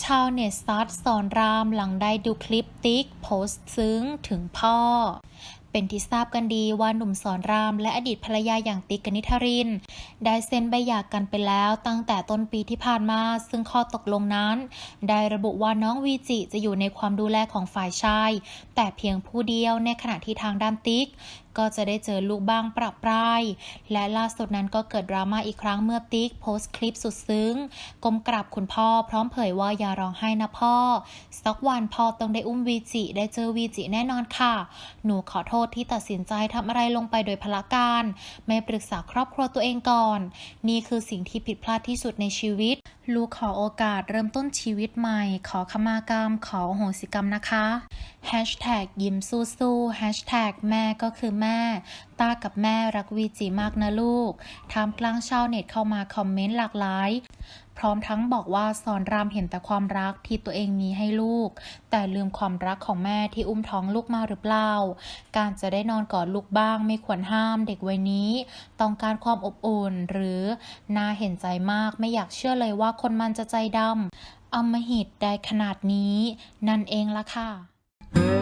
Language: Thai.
ชาวเน็ตซัดสอนรามหลังได้ดูคลิปติ๊กโพสต์ซึ้งถึงพ่อ เป็นที่ทราบกันดีว่าหนุ่มสอนราม และอดีตภรรยาอย่างติ๊กกนิษฐาริน ได้เซ็นใบหย่ากันไปแล้วตั้งแต่ต้นปีที่ผ่านมา ซึ่งข้อตกลงนั้น ได้ระบุว่าน้องวีจิจะอยู่ในความดูแลของฝ่ายชาย แต่เพียงผู้เดียวในขณะที่ทางด้านติ๊กก็จะได้เจอลูกบ้างประปราย และล่าสุดนั้นก็เกิดดราม่าอีกครั้งเมื่อติ๊กโพสต์คลิปสุดซึ้งก้มกราบคุณพ่อพร้อมเผยว่าอย่าร้องไห้นะพ่อ สักวันพ่อต้องได้อุ้มวีจิได้เจอวีจิแน่นอนค่ะ หนูขอโทษที่ตัดสินใจทำอะไรลงไปโดยพละการ ไม่ปรึกษาครอบครัวตัวเองก่อน นี่คือสิ่งที่ผิดพลาดที่สุดในชีวิต ลูกขอโอกาสเริ่มต้นชีวิตใหม่ ขอขมากรรม ขออโหสิกรรมนะคะ Hashtag ยิ้มสู้สู้ Hashtag แม่ก็คือแม่ ตากับแม่รักวีจิมากนะลูกทำกลางชาวเน็ตเข้ามาคอมเมนต์หลากหลาย พร้อมทั้งบอกว่าสอนรามเห็นแต่ความรักที่ตัวเองมีให้ลูก แต่ลืมความรักของแม่ที่อุ้มท้องลูกมาหรือเปล่า การจะได้นอนกอดลูกบ้างไม่ควรห้ามเด็กวัยนี้ ต้องการความอบอุ่นหรือน่าเห็นใจมากไม่อยากเชื่อเลยว่าคนมันจะใจดำอมหิตได้ขนาดนี้ นั่นเองละค่ะ